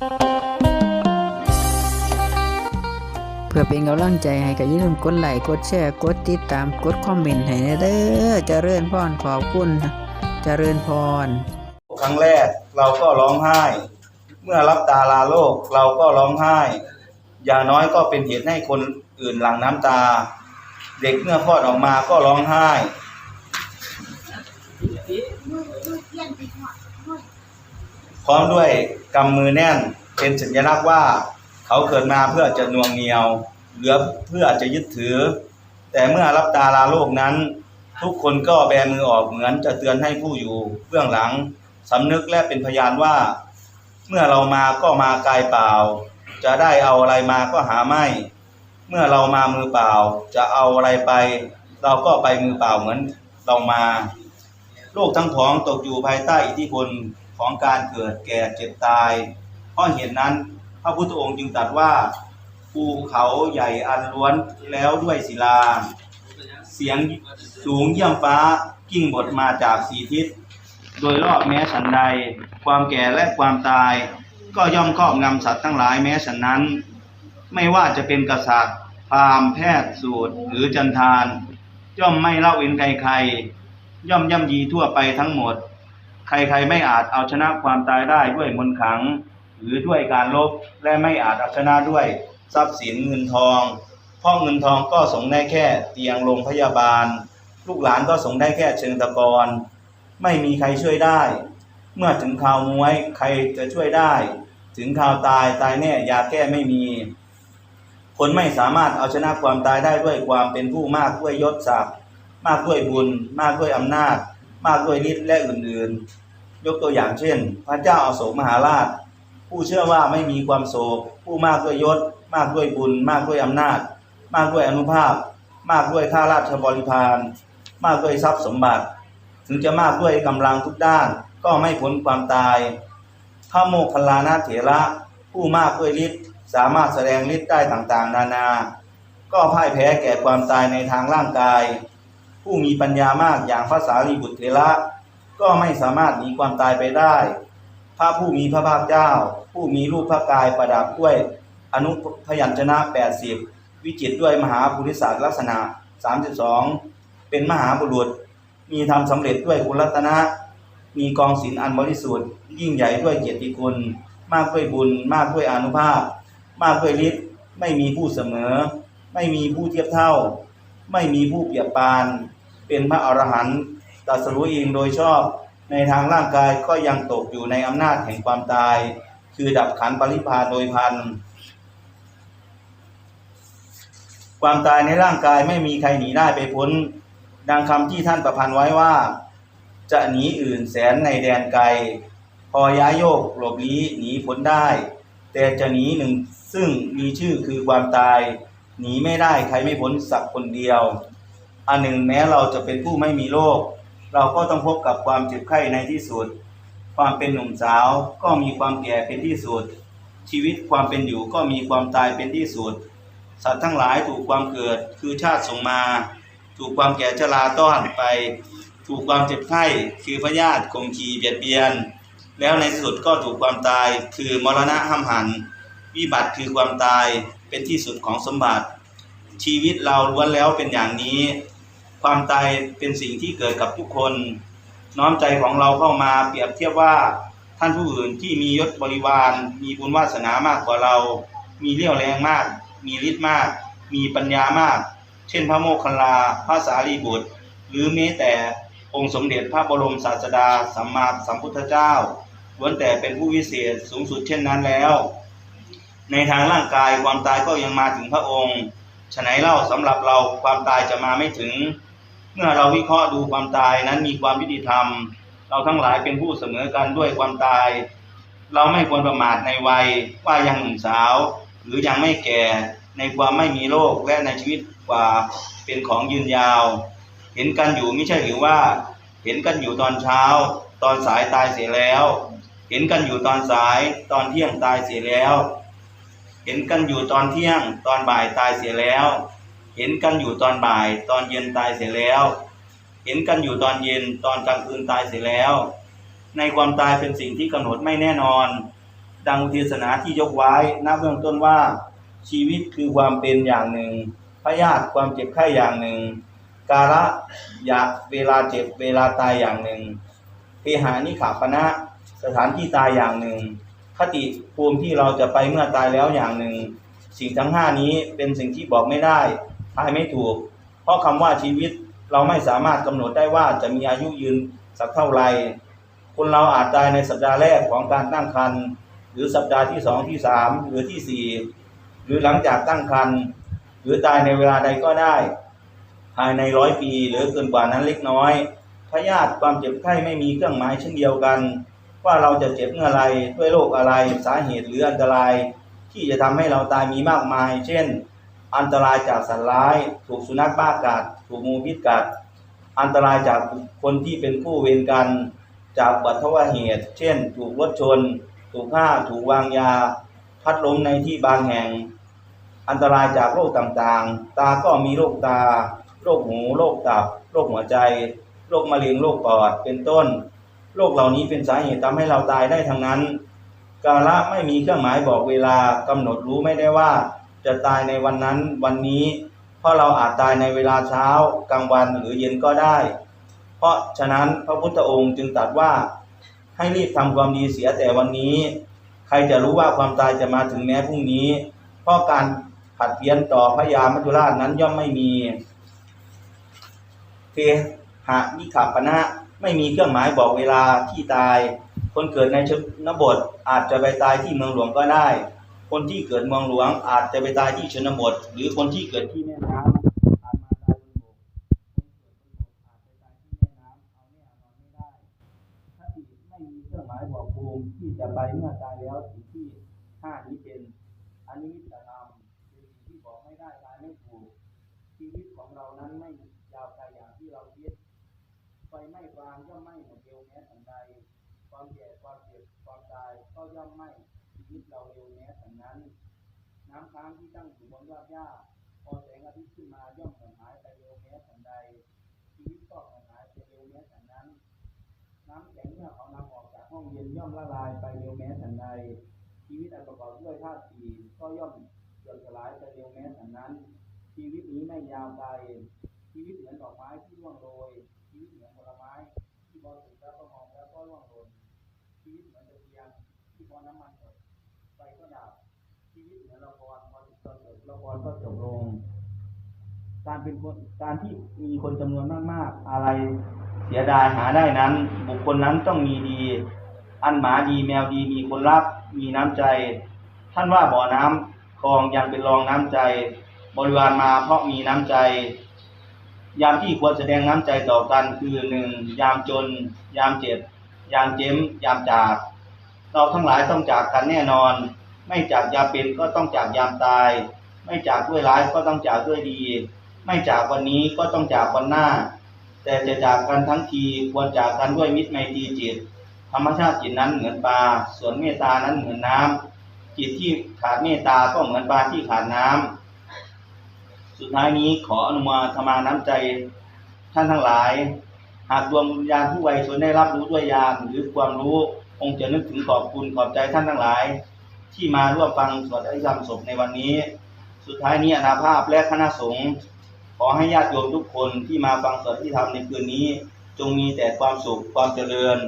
เพื่อเป็นกำลังใจให้ก็อย่าลืมกดไลค์กดแชร์กดติดตามกดคอมเมนต์ให้เด้อเจริญพรขอบคุณเจริญพร ครั้งแรกเราก็ร้องไห้ เมื่อรับตาลาโลกเราก็ร้องไห้ อย่างน้อยก็เป็นเหตุให้คนอื่นหลั่งน้ำตา เด็กเมื่อคลอดออกมาก็ร้องไห้ ร้อมด้วยกำมือแน่นเป็นสัญลักษณ์ว่าเขาเกิดมาเพื่อจะนวงเหนียว เหลือเพื่อจะยึดถือ แต่เมื่อรับตาลาโลกนั้น ทุกคนก็แบมือออกเหมือนจะเตือนให้ผู้อยู่เบื้องหลังสำนึกและเป็นพยานว่า เมื่อเรามาก็มากายเปล่า จะได้เอาอะไรมาก็หาไม่ เมื่อเรามามือเปล่า จะเอาอะไรไป เราก็ไปมือเปล่าเหมือนเรามา โลกทั้งผองตกอยู่ภายใต้อิทธิพล ของการเกิดแก่เจ็บตาย เพราะเหตุนั้นพระพุทธองค์จึงตรัสว่าภูเขาใหญ่อันล้วนแล้วด้วยศิลา เสียงสูงเยี่ยมฟ้ากิ้งบทมาจากสีทิศ โดยรอบแม้ฉันใด ความแก่และความตาย ก็ย่อมครอบงำสัตว์ทั้งหลายแม้ฉันนั้น ไม่ว่าจะเป็นกษัตริย์พราหมณ์แพทย์สูตรหรือจันทาน ย่อมไม่เล่าเว้นใครๆย่อมย่ำยีทั่วไปทั้งหมด ใครๆไม่อาจเอาชนะความตายได้ด้วยมนต์ขลัง หรือด้วยการลบและไม่อาจเอาชนะด้วยทรัพย์สินเงินทองพราะเงินทองก็สงได้แค่เตียงโรงพยาบาล ลูกหลานก็สงได้แค่เชิงตะกอนไม่มีใครช่วยได้ เมื่อถึงข่าวมวยใครจะช่วยได้ ถึงข่าวตายตายแน่ยาแก้ไม่มี คนไม่สามารถเอาชนะความตายได้ด้วยความเป็นผู้มากด้วยยศศักดิ์มากด้วยบุญ มากด้วยอำนาจ มากด้วยฤทธิ์และอื่นๆ ยกตัวอย่างเช่น พระเจ้าอาโศกมหาราช ผู้เชื่อว่าไม่มีความโศก ผู้มากด้วยยศ มากด้วยบุญ มากด้วยอำนาจ มากด้วยอนุภาพ มากด้วยข้าราชบริพารมากด้วยทรัพย์สมบัติ ถึงจะมากด้วยกำลังทุกด้านก็ไม่พ้นความตาย พระโมคคัลลานะเถระ ผู้มากด้วยฤทธิ์สามารถแสดงฤทธิ์ได้ต่างๆ นานา ก็พ่ายแพ้แก่ความตายในทางร่างกาย ผู้มีปัญญามากอย่างพระสารีบุตรเถระ ก็ไม่สามารถหนีความตายไปได้ พระผู้มีพระภาคเจ้า ผู้มีรูปพระกายประดับด้วยอนุพยัญชนะ 80 วิจิตด้วยมหาภูริศาสตร์ลักษณะ 32 เป็นมหาบุรุษ มีธรรมสำเร็จด้วยคุณรัตนะ มีกองศีลอันบริสุทธิ์ ยิ่งใหญ่ด้วยเกียรติคุณ มากด้วยบุญ มากด้วยอนุภาพ มากด้วยฤทธิ์ไม่มีผู้เสมอ ไม่มีผู้เทียบเท่า ไม่มีผู้เปรียบปาน เป็นพระอรหันต์ ตรัสรู้เองโดยชอบในทางร่างกายก็ยังตกอยู่ในอำนาจแห่งความตาย คือดับขันปริพาโดยพัน ความตายในร่างกายไม่มีใครหนีได้ไปพ้น ดังคำที่ท่านประพันธ์ไว้ว่า จะหนีอื่นแสนในแดนไกล พอย้ายโยกหลบลี้หนีพ้นได้ แต่จะหนีหนึ่งซึ่งมีชื่อคือความตาย หนีไม่ได้ใครไม่พ้นสักคนเดียว อันหนึ่งแม้เราจะเป็นผู้ไม่มีโรค เราก็ต้องพบกับความเจ็บไข้ในที่สุด ความเป็นหนุ่มสาวก็มีความแก่เป็นที่สุด ชีวิตความเป็นอยู่ก็มีความตายเป็นที่สุด สัตว์ทั้งหลายถูกความเกิดคือชาติส่งมา ถูกความแก่ชราต้อนไป ถูกความเจ็บไข้คือพยาธิคมขีเบียดเบียน แล้วในที่สุดก็ถูกความตายคือมรณะห้ำหัน วิบัติคือความตายเป็นที่สุดของสมบัติ ชีวิตเราล้วนแล้วเป็นอย่างนี้ ความตายเป็นสิ่งที่เกิดกับทุกคน น้อมใจของเราเข้ามาเปรียบเทียบว่าท่านผู้อื่นที่มียศบริวาร มีบุญวาสนามากกว่าเรา มีเรี่ยวแรงมาก มีฤทธิ์มาก มีปัญญามาก เช่น พระโมคคัลลา พระสารีบุตร หรือแม้แต่องค์สมเด็จพระบรมศาสดาสัมมาสัมพุทธเจ้าล้วนแต่เป็นผู้วิเศษสูงสุดเช่นนั้นแล้ว ในทางร่างกายความตายก็ยังมาถึงพระองค์ฉะไหนเล่าสำหรับเราความตายจะมาไม่ถึง เมื่อเราวิเคราะห์ดูความตายนั้นมีความยุติธรรม เราทั้งหลายเป็นผู้เสมอกันด้วยความตาย เราไม่ควรประมาทในวัยว่ายังหนุ่มสาว หรือยังไม่แก่ในความไม่มีโรคและในชีวิตกว่าเป็นของยืนยาว เห็นกันอยู่ไม่ใช่หรือว่า เห็นกันอยู่ตอนเช้า ตอนสายตายเสียแล้ว เห็นกันอยู่ตอนสายตอนเที่ยงตายเสียแล้ว เห็นกันอยู่ตอนเที่ยง ตอนบ่ายตายเสียแล้ว เห็นกันอยู่ตอนบ่าย ตอนเย็นตายเสียแล้ว เห็นกันอยู่ตอนเย็นตอนกลางคืนตายเสียแล้ว ในความตายเป็นสิ่งที่กำหนดไม่แน่นอน ดังอุเทศนาที่ยกไว้ณเบื้องต้นว่า ชีวิตคือความเป็นอย่างหนึ่งพยาธิความเจ็บไข้อย่างหนึ่ง กาละยะเวลาเจ็บเวลาตายอย่างหนึ่งเพหานิขาปณะสถานที่ตายอย่างหนึ่ง คติภูมิที่เราจะไปเมื่อตายแล้วอย่างหนึ่ง สิ่งทั้งห้านี้เป็นสิ่งที่บอกไม่ได้ ทายไม่ถูก เพราะคำว่าชีวิตเราไม่สามารถกำหนดได้ว่าจะมีอายุยืนสักเท่าไหร่คนเราอาจตายในสัปดาห์แรกของการตั้งครรภ์หรือสัปดาห์ที่สองที่สามหรือที่สี่หรือหลังจากตั้งครรภ์หรือตายในเวลาใดก็ได้ ภายในร้อยปีหรือเกินกว่านั้นเล็กน้อยพยาธิความเจ็บไข้ไม่มีเครื่องหมายเช่นเดียวกัน ว่าเราจะเจ็บเมื่อไรด้วยโรคอะไรสาเหตุหรืออันตราย ที่จะทำให้เราตายมีมากมาย เช่น อันตรายจากสัตว์ร้าย ถูกสุนัขบ้ากัดถูกงูพิษกัด อันตรายจากคนที่เป็นผู้เวรกัน จากบัติเหตุ เช่น ถูกรถชน ถูกฆ่าถูกวางยา พัดล้มในที่บางแห่ง อันตรายจากโรคต่างๆ ตาก็มีโรคตา โรคหู โรคตับ โรคหัวใจ โรคมะเร็ง โรคปอด เป็นต้น โรคเหล่านี้เป็นสาเหตุทำให้เราตายได้ทั้งนั้น กาละไม่มีเครื่องหมายบอกเวลากำหนดรู้ไม่ได้ว่า จะตายในวันนั้นวันนี้ เพราะเราอาจตายในเวลาเช้ากลางวันหรือเย็นก็ได้ เพราะฉะนั้นพระพุทธองค์จึงตรัสว่าให้รีบทำความดีเสียแต่วันนี้ ใครจะรู้ว่าความตายจะมาถึงแม้พรุ่งนี้ เพราะการผัดเพี้ยนต่อพระยามัจจุราชนั้นย่อมไม่มีเทหะนิขับปณะไม่มีเครื่องหมายบอกเวลาที่ตาย คนเกิดในชนบทอาจจะไปตายที่เมืองหลวงก็ได้ คนที่เกิดเมืองหลวง อาจจะไปตายที่ชนบท หรือคนที่เกิดที่แม่น้ำอาจมาตายบนบกอาจไปตายที่แม่น้ำเอาแน่นอนไม่ได้ถ้าไม่มีเครื่องหมายบอกภูมิที่จะไปเมื่อตายแล้วสิ่งที่ห้านี้เป็นอันิมิตธรรมเป็นสิ่งที่บอกไม่ได้ทายไม่ถูกชีวิตของเรานั้นไม่ยาวไกลอย่างที่เราคิดไฟไม้ฟางย่อมไหม้หมดเร็วแม้ทันใดความแก่ความเจ็บความตายก็ย่อมไหม้ ชีวิตเราเร็วแม้ทันนั้น น้ำค้างที่ตั้งอยู่บนยอดหญ้าพอแสงอาทิตย์ขึ้นมาย่อมเหือดหายไปเร็วแม้ทันใดชีวิตก็เหือดหายไปเร็วแม้ทันนั้น น้ำแข็งเมื่อเขานำออกจากห้องเย็นย่อมละลายไปเร็วแม้ทันใดชีวิตอันประกอบด้วยธาตุสี่ก็ย่อมเสื่อมสลายไปเร็วแม้ทันนั้น ชีวิตนี้ไม่ยาวไกลชีวิตเหมือนดอกไม้ที่ร่วงโรยชีวิตเหมือนผลไม้ที่พอสุกแล้วก็มองแล้วก็ร่วงหล่นชีวิตเหมือนตะเกียงที่พอน้ำมันหมด ชีวิตเหมือนละครพอถึงตอนจบละครก็จบลง การเป็นคนการที่มีคนจำนวนมากๆ อะไรเสียดายหาได้นั้น บุคคลนั้นต้องมีดี อันหมาดีแมวดีมีคนรัก มีน้ำใจ ท่านว่าบ่อน้ำคลองยังเป็นรองน้ำใจ บริวารมาเพราะมีน้ำใจ ยามที่ควรแสดงน้ำใจต่อกันคือหนึ่งยามจน ยามเจ็บ ยามเจ็มยามจาก เราทั้งหลายต้องจากกันแน่นอน ไม่จากยามเป็นก็ต้องจากยามตาย ไม่จากด้วยร้ายก็ต้องจากด้วยดี ไม่จากวันนี้ก็ต้องจากวันหน้า แต่จะจากกันทั้งทีควรจากกันด้วยมิตรไมตรีจิต ธรรมชาติจิตนั้นเหมือนปลาส่วนเมตตานั้นเหมือนน้ำจิตที่ขาดเมตตาก็เหมือนปลาที่ขาดน้ำสุดท้ายนี้ขออนุโมาทมาน้ำใจท่านทั้งหลาย หากดวงวิญญาณผู้ไวชนได้รับรู้ด้วยญาณหรือความรู้คงจะนึกถึงขอบคุณขอบใจท่านทั้งหลาย ที่มาร่วมฟังสวดอริยธรรมศพในวันนี้ สุดท้ายนี้อนาภาพและคณะสงฆ์ขอให้ญาติโยมทุกคนที่มาฟังสวดอริยธรรมในคืนนี้ จงมีแต่ความสุขความเจริญ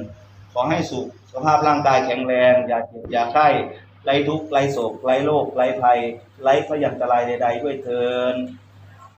ขอให้สุขสภาพร่างกายแข็งแรง อย่าเจ็บอย่าไข้ไร้ทุกข์ไร้โศกไร้โรคไร้ภัยไร้พยันตรายใด ๆ ด้วยเทิน